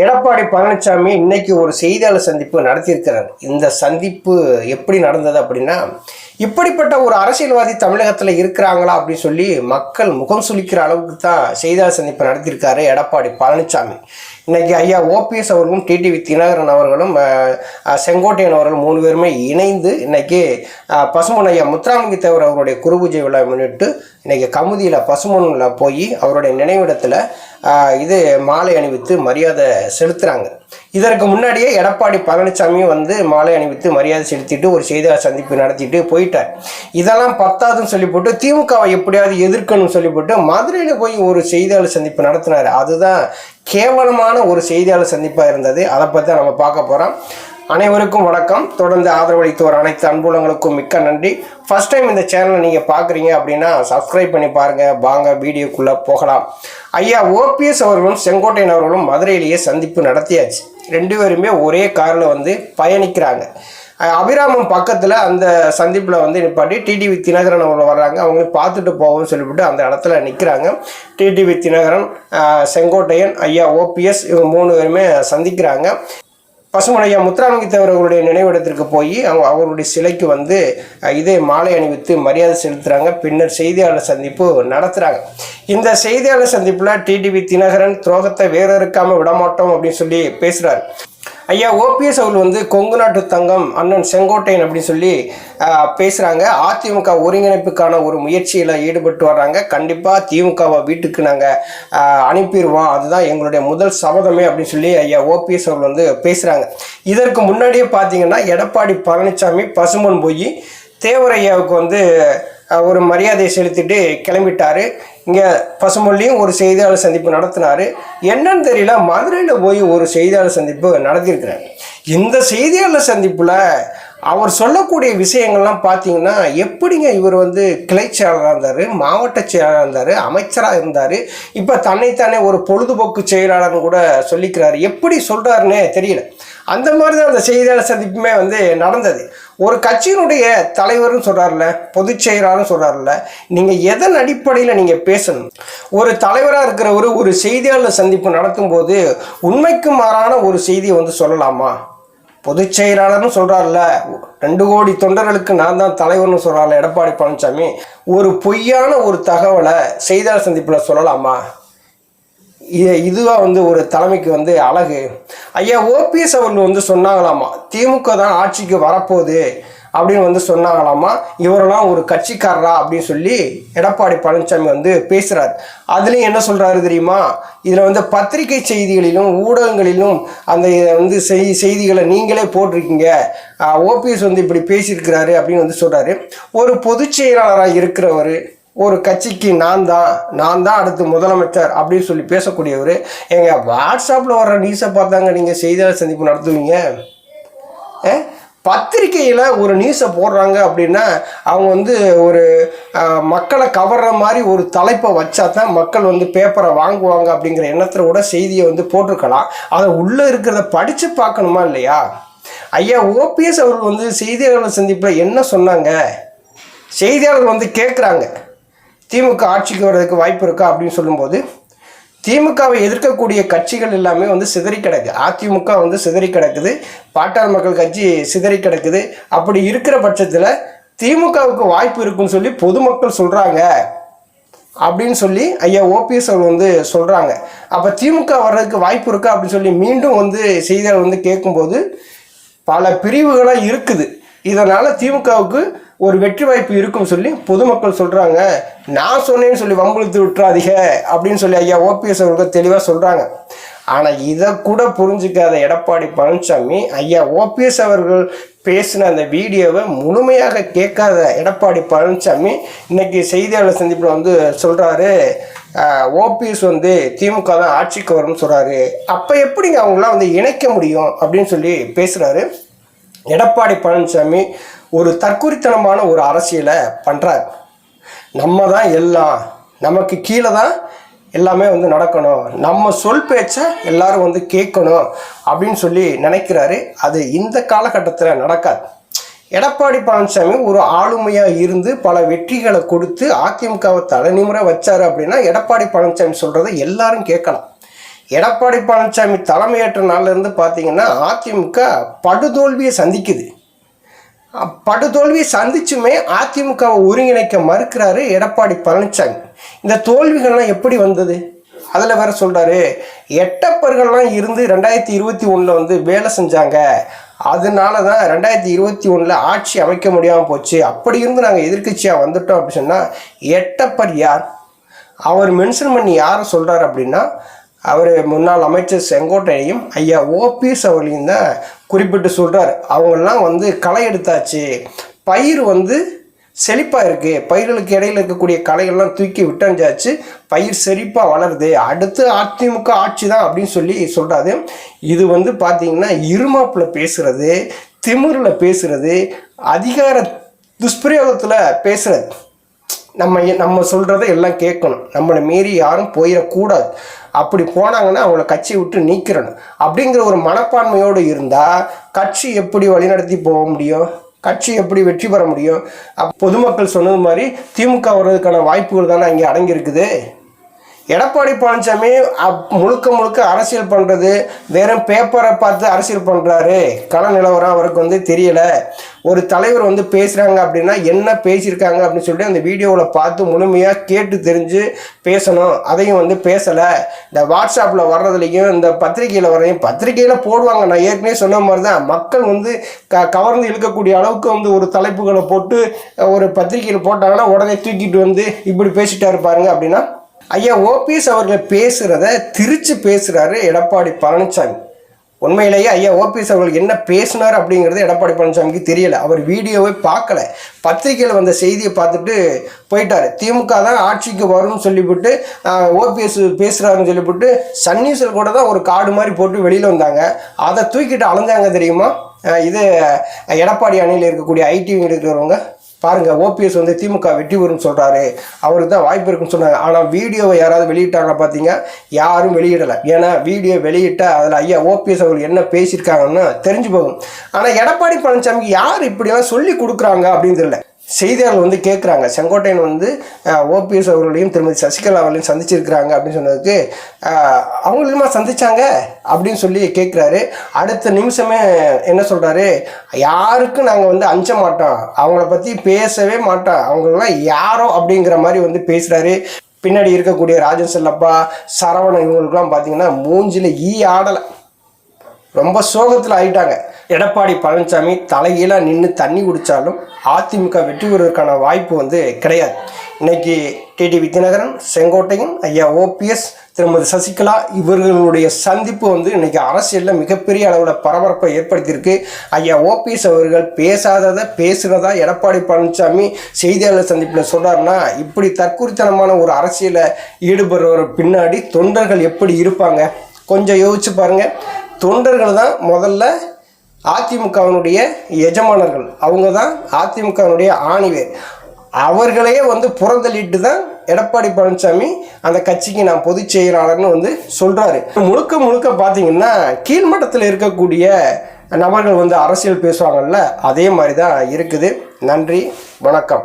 எடப்பாடி பழனிசாமி இன்னைக்கு ஒரு செய்தியாளர் சந்திப்பு நடத்தியிருக்கிறார். இந்த சந்திப்பு எப்படி நடந்தது அப்படின்னா இப்படிப்பட்ட ஒரு அரசியல்வாதி தமிழகத்தில் இருக்கிறாங்களா அப்படின்னு சொல்லி மக்கள் முகம் சுளிக்கிற அளவுக்கு தான் செய்தியாளர் சந்திப்பு நடத்தியிருக்காரு எடப்பாடி பழனிசாமி. இன்னைக்கு ஐயா ஓபிஎஸ் அவர்களும் டிடிவி தினகரன் அவர்களும் செங்கோட்டையன் அவர்கள் மூணு பேருமே இணைந்து இன்னைக்கு பசுமன் ஐயா முத்துராமலிங்க தேவர் அவருடைய குருபூஜை விழா முன்னிட்டு இன்றைக்கி கமுதியில் பசுமனில் போய் அவருடைய நினைவிடத்தில் இது மாலை அணிவித்து மரியாதை செலுத்துகிறாங்க இதற்கு முன்னாடியே எடப்பாடி பழனிசாமியும் வந்து மாலை அணிவித்து மரியாதை செலுத்திட்டு ஒரு செய்தியாளர் சந்திப்பு நடத்திட்டு போயிட்டார். இதெல்லாம் பத்தாதுன்னு சொல்லி போட்டு திமுகவை எப்படியாவது எதிர்க்கணும்னு சொல்லி போட்டு மதுரையில் போய் ஒரு செய்தியாளர் சந்திப்பு நடத்தினார். அதுதான் கேவலமான ஒரு செய்தியாளர் சந்திப்பாக இருந்தது. அதை பற்றி நம்ம பார்க்க போகிறோம் அனைவருக்கும் வணக்கம். தொடர்ந்து ஆதரவளித்தவர் அனைத்து அன்புலங்களுக்கும் மிக்க நன்றி. ஃபஸ்ட் டைம் இந்த சேனலை நீங்கள் பார்க்குறீங்க அப்படின்னா சப்ஸ்கிரைப் பண்ணி பாருங்கள் வாங்க வீடியோக்குள்ளே போகலாம். ஐயா ஓபிஎஸ் அவர்களும் செங்கோட்டையன் அவர்களும் மதுரையிலேயே சந்திப்பு நடத்தியாச்சு. ரெண்டு பேருமே ஒரே காரில் வந்து பயணிக்கிறாங்க. அபிராமம் பக்கத்தில் அந்த சந்திப்பில் வந்து நிப்பாட்டி டிடிவி தினகரன் அவங்க வர்றாங்க. அவங்க பார்த்துட்டு போவோம்னு சொல்லிவிட்டு அந்த இடத்துல நிற்கிறாங்க டிடிவி தினகரன் செங்கோட்டையன் ஐயா ஓபிஎஸ் இவங்க மூணு பேருமே சந்திக்கிறாங்க. பசுமனையா முத்துராமலிங்க தேவர்களுடைய நினைவிடத்திற்கு போய் அவங்க அவருடைய சிலைக்கு வந்து இதே மாலை அணிவித்து மரியாதை செலுத்துகிறாங்க பின்னர் செய்தியாளர் சந்திப்பு நடத்துகிறாங்க இந்த செய்தியாளர் சந்திப்பில் டிடிவி தினகரன் துரோகத்தை வேற இருக்காமல் விடமாட்டோம் அப்படின்னு சொல்லி பேசுகிறார் ஐயா ஓபிஎஸ் அவர்கள் வந்து கொங்கு நாட்டு தங்கம் அண்ணன் செங்கோட்டையன் அப்படின்னு சொல்லி பேசுகிறாங்க அதிமுக ஒருங்கிணைப்புக்கான ஒரு முயற்சியில் ஈடுபட்டு வர்றாங்க. கண்டிப்பாக திமுகவை வீட்டுக்கு நாங்கள் அனுப்பிடுவோம். அதுதான் எங்களுடைய முதல் சபதமே அப்படின்னு சொல்லி ஐயா ஓபிஎஸ் அவர்கள் வந்து பேசுகிறாங்க இதற்கு முன்னாடியே பார்த்தீங்கன்னா எடப்பாடி பழனிசாமி பசுமன் போய் தேவரையாவுக்கு வந்து ஒரு மரியாதையை செலுத்திட்டு கிளம்பிட்டாரு. இங்கே பசுமொழியும் ஒரு செய்தியாளர் சந்திப்பு நடத்தினாரு. என்னன்னு தெரியல மதுரையில் போய் ஒரு செய்தியாளர் சந்திப்பு நடத்தியிருக்கிறார். இந்த செய்தியாளர் சந்திப்பில் அவர் சொல்லக்கூடிய விஷயங்கள்லாம் பார்த்தீங்கன்னா எப்படிங்க இவர் வந்து கிளை செயலாளராக இருந்தார் மாவட்ட செயலாளராக இருந்தார் அமைச்சராக இருந்தார் இப்போ தன்னைத்தானே ஒரு பொழுதுபோக்கு செயலாளர்னு கூட சொல்லிக்கிறாரு. எப்படி சொல்கிறாருன்னே தெரியல. அந்த மாதிரி தான் அந்த செய்தியாளர் சந்திப்புமே வந்து நடந்தது. ஒரு கட்சியினுடைய தலைவர்னு சொல்கிறார்ல பொதுச் செயலாளர்னு சொல்கிறார்ல நீங்கள் எதன் அடிப்படையில் நீங்கள் பேசணும்? ஒரு தலைவராக இருக்கிறவர் ஒரு செய்தியாளர் சந்திப்பு நடத்தும் போது உண்மைக்கு மாறான ஒரு செய்தியை வந்து சொல்லலாமா? பொதுச் செயலாளர்னு சொல்கிறார்ல ரெண்டு கோடி தொண்டர்களுக்கு நான் தான் தலைவர்னு சொல்கிறாள் எடப்பாடி பழனிசாமி. ஒரு பொய்யான ஒரு தகவலை செய்தியாளர் சந்திப்பில் சொல்லலாமா? இது இதுவாக வந்து ஒரு தலைமைக்கு வந்து அழகு. ஐயா ஓபிஎஸ் அவர்கள் வந்து சொன்னாங்களாமா திமுக தான் ஆட்சிக்கு வரப்போகுது. அப்படின்னு வந்து சொன்னாங்களாமா? இவரெல்லாம் ஒரு கட்சிக்காரரா அப்படின்னு சொல்லி எடப்பாடி பழனிசாமி வந்து பேசுகிறார் அதுலேயும் என்ன சொல்கிறாரு தெரியுமா? இதில் வந்து பத்திரிகை செய்திகளிலும் ஊடகங்களிலும் அந்த வந்து செய் செய்திகளை நீங்களே போட்டிருக்கீங்க. ஓபிஎஸ் வந்து இப்படி பேசியிருக்கிறாரு அப்படின்னு வந்து சொல்கிறாரு ஒரு பொதுச் செயலாளராக இருக்கிறவர் ஒரு கட்சிக்கு நான் தான் நான் தான் அடுத்து முதலமைச்சர் அப்படின்னு சொல்லி பேசக்கூடியவர் எங்கள் வாட்ஸ்அப்பில் வர்ற நியூஸை பார்த்தாங்க நீங்கள் செய்தியாளர் சந்திப்பு நடத்துவீங்க. பத்திரிக்கையில் ஒரு நியூஸை போடுறாங்க அப்படின்னா அவங்க வந்து ஒரு மக்களை கவர்ற மாதிரி ஒரு தலைப்பை வச்சா தான் மக்கள் வந்து பேப்பரை வாங்குவாங்க அப்படிங்கிற எண்ணத்தில் கூட செய்தியை வந்து போட்டிருக்கலாம். அதை உள்ளே இருக்கிறத படித்து பார்க்கணுமா இல்லையா? ஐயா ஓபிஎஸ் அவர்கள் வந்து செய்தியாளர் சந்திப்பில் என்ன சொன்னாங்க? செய்தியாளர்கள் வந்து கேட்குறாங்க திமுக ஆட்சிக்கு வர்றதுக்கு வாய்ப்பு இருக்கா அப்படின்னு சொல்லும்போது திமுகவை எதிர்க்கக்கூடிய கட்சிகள் எல்லாமே வந்து சிதறி கிடக்கு. அதிமுக வந்து சிதறி கிடக்குது. பாட்டாளி மக்கள் கட்சி சிதறி கிடக்குது. அப்படி இருக்கிற பட்சத்தில் திமுகவுக்கு வாய்ப்பு இருக்குன்னு சொல்லி பொதுமக்கள் சொல்கிறாங்க அப்படின்னு சொல்லி ஐயா ஓபிஎஸ் அவர் வந்து சொல்கிறாங்க அப்போ திமுக வர்றதுக்கு வாய்ப்பு இருக்கா அப்படின்னு சொல்லி மீண்டும் வந்து செய்தியாளர் வந்து கேட்கும்போது பல பிரிவுகளாக இருக்குது. இதனால் திமுகவுக்கு ஒரு வெற்றி வாய்ப்பு இருக்கும் சொல்லி பொதுமக்கள் சொல்கிறாங்க நான் சொன்னேன்னு சொல்லி வம்புழுத்து விட்டுறாதீங்க அப்படின்னு சொல்லி ஐயா ஓபிஎஸ் அவர்கள் தெளிவாக சொல்கிறாங்க ஆனால் இதை கூட புரிஞ்சுக்காத எடப்பாடி பழனிசாமி ஐயா ஓபிஎஸ் அவர்கள் பேசின அந்த வீடியோவை முழுமையாக கேட்காத எடப்பாடி பழனிசாமி இன்னைக்கு செய்தியாளர் சந்திப்பில் வந்து சொல்கிறாரு ஓபிஎஸ் வந்து திமுக தான் ஆட்சிக்கு வரும்னு சொல்கிறாரு அப்போ எப்படிங்க அவங்களாம் வந்து இணைக்க முடியும் அப்படின்னு சொல்லி பேசுகிறாரு எடப்பாடி பழனிசாமி ஒரு தற்குறித்தனமான ஒரு அரசியலை பண்ணுறார் நம்ம தான் எல்லாம். நமக்கு கீழே தான் எல்லாமே வந்து நடக்கணும். நம்ம சொல் பேச்சை எல்லாரும் வந்து கேட்கணும் அப்படின்னு சொல்லி நினைக்கிறாரு. அது இந்த காலகட்டத்தில் நடக்காது. எடப்பாடி பழனிசாமி ஒரு ஆளுமையாக இருந்து பல வெற்றிகளை கொடுத்து அதிமுகவை தலைநிமுறை வச்சார் அப்படின்னா எடப்பாடி பழனிசாமி சொல்கிறத எல்லாரும் கேட்கலாம். எடப்பாடி பழனிசாமி தலைமையேற்ற நாள்லேருந்து பார்த்தீங்கன்னா அதிமுக படுதோல்வியை சந்திக்குது. படுதோல்வியை சந்திச்சுமே அதிமுகவை ஒருங்கிணைக்க மறுக்கிறாரு எடப்பாடி பழனிசாமி. இந்த தோல்விகள்லாம் எப்படி வந்தது? அதில் வேற சொல்கிறாரு எட்டப்பர்கள்லாம் இருந்து ரெண்டாயிரத்தி இருபத்தி ஒன்றில் வந்து வேலை செஞ்சாங்க. அதனால தான் ரெண்டாயிரத்தி இருபத்தி ஒன்றில் ஆட்சி அமைக்க முடியாமல் போச்சு. அப்படி இருந்து நாங்கள் எதிர்க்கட்சியாக வந்துட்டோம் அப்படின்னு சொன்னால் எட்டப்பர் யார்? அவர் மென்ஷன் பண்ணி யாரை சொல்கிறார் அப்படின்னா அவர் முன்னாள் அமைச்சர் செங்கோட்டையையும் ஐயா ஓபிஎஸ் அவர்களையும் தான் குறிப்பிட்டு சொல்கிறார் அவங்கெல்லாம் வந்து களை எடுத்தாச்சு. பயிர் வந்து செழிப்பாக இருக்குது பயிர்களுக்கு இடையில் இருக்கக்கூடிய களைகள்லாம் தூக்கி விட்டஞ்சாச்சு பயிர் செழிப்பாக வளருது. அடுத்து அதிமுக ஆட்சி தான் அப்படின்னு சொல்லி சொல்கிறாரு இது வந்து பார்த்தீங்கன்னா இருமாப்பில் பேசுகிறது திமிரில் பேசுகிறது அதிகார துஷ்பிரயோகத்தில் பேசுகிறது நம்ம நம்ம சொல்கிறத எல்லாம் கேட்கணும். நம்மளை மீறி யாரும் போயிடக்கூடாது. அப்படி போனாங்கன்னா அவங்கள கட்சியை விட்டு நீக்கிறணும் அப்படிங்கிற ஒரு மனப்பான்மையோடு இருந்தால் கட்சி எப்படி வழிநடத்தி போக முடியும்? கட்சி எப்படி வெற்றி பெற முடியும்? பொதுமக்கள் சொன்னது மாதிரி திமுக வர்றதுக்கான வாய்ப்புகள் தானே அங்கே அடங்கியிருக்குது. எடப்பாடி பழனிசாமி அப்- முழுக்க முழுக்க அரசியல் பண்ணுறது வெறும் பேப்பரை பார்த்து அரசியல் பண்ணுறாரு கள நிலவரம் அவருக்கு வந்து தெரியல. ஒரு தலைவர் வந்து பேசுகிறாங்க அப்படின்னா என்ன பேசியிருக்காங்க அப்படின்னு சொல்லிட்டு அந்த வீடியோவில் பார்த்து முழுமையாக கேட்டு தெரிஞ்சு பேசணும். அதையும் வந்து பேசலை. இந்த வாட்ஸ்அப்பில் வர்றதுலேயும் இந்த பத்திரிகையில் வரையும் பத்திரிகையில் போடுவாங்க. நான் ஏற்கனவே சொன்ன மாதிரி தான் மக்கள் வந்து க கவர்ந்து இழுக்கக்கூடிய அளவுக்கு வந்து ஒரு தலைப்புகளை போட்டு ஒரு பத்திரிகையில் போட்டாங்கன்னா உடனே தூக்கிட்டு வந்து இப்படி பேசிட்டாரு பாருங்க அப்படின்னா ஐயா ஓபிஎஸ் அவர்கள் பேசுகிறத திரிச்சு பேசுகிறாரு எடப்பாடி பழனிசாமி. உண்மையிலேயே ஐயா ஓபிஎஸ் அவர்கள் என்ன பேசினார் அப்படிங்கிறது எடப்பாடி பழனிசாமிக்கு தெரியல. அவர் வீடியோவை பார்க்கல. பத்திரிகையில் வந்த செய்தியை பார்த்துட்டு போயிட்டார். திமுக தான் ஆட்சிக்கு வரும்னு சொல்லிவிட்டு ஓபிஎஸ் பேசுகிறாருன்னு சொல்லிவிட்டு சன்னியூஸில் கூட தான் ஒரு கார்டு மாதிரி போட்டு வெளியில் வந்தாங்க. அதை தூக்கிட்டு அலைஞ்சாங்க தெரியுமா? இது எடப்பாடி அணியில் இருக்கக்கூடிய ஐடி இருக்கிறவங்க. பாருங்க ஓபிஎஸ் வந்து திமுக வெற்றி பெறும் சொல்றாரு. அவருக்கு தான் வாய்ப்பு இருக்குன்னு சொன்னாங்க ஆனால் வீடியோவை யாராவது வெளியிட்டாங்க பார்த்தீங்க யாரும் வெளியிடலை. ஏன்னா வீடியோ வெளியிட்டா அதில் ஐயா ஓபிஎஸ் அவர்கள் என்ன பேசியிருக்காங்கன்னு தெரிஞ்சு போகும். ஆனால் எடப்பாடி பழனிசாமிக்கு யார் இப்படிலாம் சொல்லி கொடுக்குறாங்க அப்படின்னு தெரியல. செய்தியாளர் வந்து கேட்குறாங்க செங்கோட்டையன் வந்து ஓபிஎஸ் அவர்களையும் திருமதி சசிகலா அவர்களையும் சந்திச்சிருக்கிறாங்க அப்படின்னு சொன்னதுக்கு அவங்களுமா சந்திச்சாங்க அப்படின்னு சொல்லி கேட்குறாரு அடுத்த நிமிஷமே என்ன சொல்கிறாரு யாருக்கும் நாங்கள் வந்து அஞ்ச மாட்டோம்? அவங்கள பற்றி பேசவே மாட்டோம். அவங்களெல்லாம் யாரோ அப்படிங்கிற மாதிரி வந்து பேசுகிறாரு பின்னாடி இருக்கக்கூடிய ராஜன் செல்லப்பா சரவணன் இவங்களுக்குலாம் பார்த்தீங்கன்னா மூஞ்சில ஈ ஆடலை. ரொம்ப சோகத்தில் ஆயிட்டாங்க. எடப்பாடி பழனிசாமி தலைகீழாக நின்று தண்ணி குடித்தாலும் அதிமுக வெற்றி பெறுவதற்கான வாய்ப்பு வந்து கிடையாது. இன்னைக்கு டிடி வித்யநகரன் செங்கோட்டையன் ஐயா ஓபிஎஸ் திருமதி சசிகலா இவர்களுடைய சந்திப்பு வந்து இன்னைக்கு அரசியலில் மிகப்பெரிய அளவில் பரபரப்பை ஏற்படுத்தியிருக்கு. ஐயா ஓபிஎஸ் அவர்கள் பேசாததை பேசுகிறதா எடப்பாடி பழனிசாமி செய்தியாளர் சந்திப்பில் சொல்றாருன்னா இப்படி தற்குறித்தனமான ஒரு அரசியலை ஈடுபடுறவர் பின்னாடி தொண்டர்கள் எப்படி இருப்பாங்க? கொஞ்சம் யோசிச்சு பாருங்கள் தொண்டர்கள் தான் முதல்ல அதிமுகவினுடைய எஜமானர்கள் அவங்க தான் அதிமுகவினுடைய ஆணிவேர். அவர்களே வந்து புறந்தள்ளிட்டு தான் எடப்பாடி பழனிசாமி அந்த கட்சிக்கு நான் பொதுச் செயலாளர்னு வந்து சொல்கிறாரு முழுக்க முழுக்க பார்த்தீங்கன்னா கீழ்மட்டத்தில் இருக்கக்கூடிய நபர்கள் வந்து அரசியல் பேசுவாங்கல்ல அதே மாதிரி தான் இருக்குது. நன்றி வணக்கம்.